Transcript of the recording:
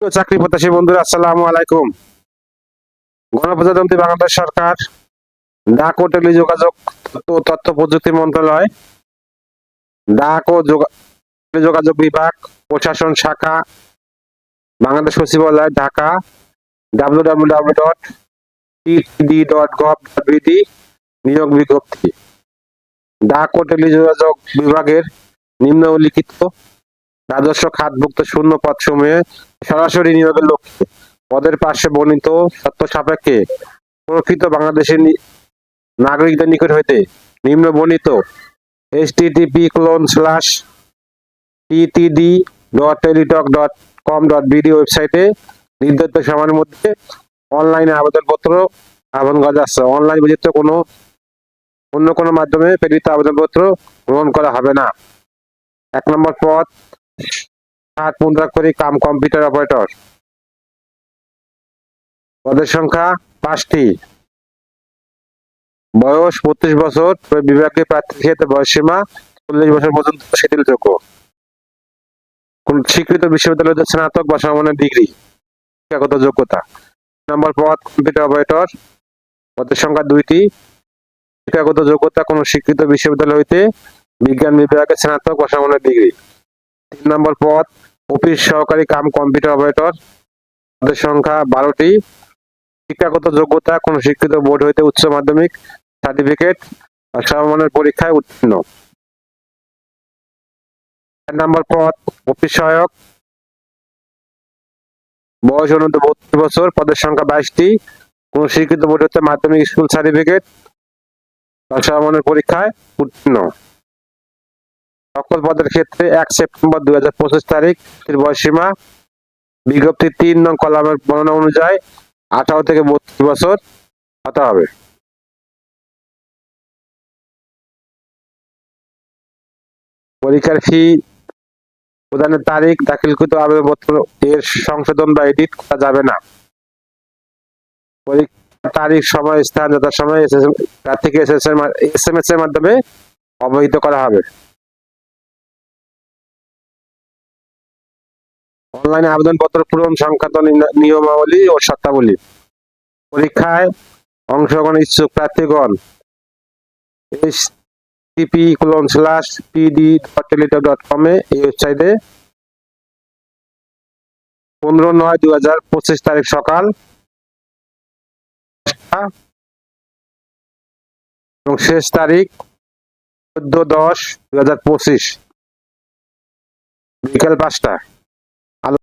চাকরি প্রত্যাশী বন্ধুরা, আসসালামু আলাইকুম। গণপ্রজাতন্ত্রী বাংলাদেশ সরকার, ডাক ও টেলিযোগাযোগ তথ্য প্রযুক্তি মন্ত্রণালয়, ডাক ও যোগাযোগ বিভাগ, প্রশাসন শাখা, বাংলাদেশ সচিবালয়, Dhaka W W W dot TD dot gov dot নিয়োগ বিজ্ঞপ্তি। ডাক ও টেলিযোগাযোগ বিভাগের নিম্নলিখিত রাজস্ব খাতভুক্ত শূন্য পদ সমূহে সরাসরি নিয়োগের লক্ষ্যে। পদের পাশে বর্ণিত সত্য সাপেক্ষে প্রকৃত বাংলাদেশের নাগরিকদের নিকট হইতে নিম্ন বর্ণিত http colon slash TTD dot Teletalk dot com dot BD ওয়েবসাইটে নির্ধারিত সময়ের মধ্যে অনলাইনে আবেদনপত্র আবেদন করা যাচ্ছে। অনলাইন ব্যতীত কোনো, অন্য কোনো মাধ্যমে প্রেরিত আবেদনপত্র গ্রহণ করা হবে না। এক নম্বর পদ করি কাম কম্পিউটার অপারেটর। পদের সংখ্যা পাঁচটি। বয়স বত্রিশ বছর বিভাগে প্রার্থী ক্ষেত্রে বয়স সীমা চল্লিশ বছর পর্যন্ত শিথিলযোগ্য। কোন স্বীকৃত বিশ্ববিদ্যালয়ের স্নাতক বা সমমানের ডিগ্রি। শিক্ষাগত যোগ্যতা। নম্বর পদ, কম্পিউটার অপারেটর। পদের সংখ্যা দুইটি। শিক্ষাগত যোগ্যতা কোন স্বীকৃত বিশ্ববিদ্যালয় হইতে বিজ্ঞান বিভাগে স্নাতক বা সমমানের ডিগ্রি। তিন নম্বর পদ অফিস সহকারী কাম কম্পিউটার অপারেটর। পদের সংখ্যা বারোটি। শিক্ষাগত যোগ্যতা, কোন শিক্ষিত বোর্ড হইতে উচ্চ মাধ্যমিক সার্টিফিকেট সমমানের পরীক্ষায় উত্তীর্ণ। চার নম্বর পদ অফিস সহায়ক। বয়স অনুদ্ধ বত্রিশ বছর, পদের সংখ্যা বাইশটি। কোন শিক্ষিত বোর্ড হতে মাধ্যমিক স্কুল সার্টিফিকেট সমমানের পরীক্ষায় উত্তীর্ণ। সকল পদের ক্ষেত্রে এক সেপ্টেম্বর দুই হাজার পঁচিশ তারিখ বয়সীমা বিজ্ঞপ্তি তিন নং কলামের বর্ণনা অনুযায়ী আঠারো থেকে বত্রিশ বছর হতে হবে। পরীক্ষার ফি প্রদানের তারিখ দাখিলকৃত আবেদনপত্র এর সংশোধন বা এডিট করা যাবে না। পরীক্ষার তারিখ, সময়, স্থান, যথাসময় প্রার্থীকে এস এম এস এর মাধ্যমে অবহিত করা হবে। অনলাইনে আবেদনপত্র পূরণ সংক্রান্ত নিয়মাবলী ও শর্তাবলী। পরীক্ষায় অংশগ্রহণ ইচ্ছুক প্রার্থীগণ H TP colon slash PD dot Teletalk dot কমে এই ওয়েবসাইটে পনেরো নয় দুই হাজার পঁচিশ তারিখ সকাল এবং শেষ তারিখ চোদ্দ দশ দুই হাজার পঁচিশ। বিকেল পাঁচটা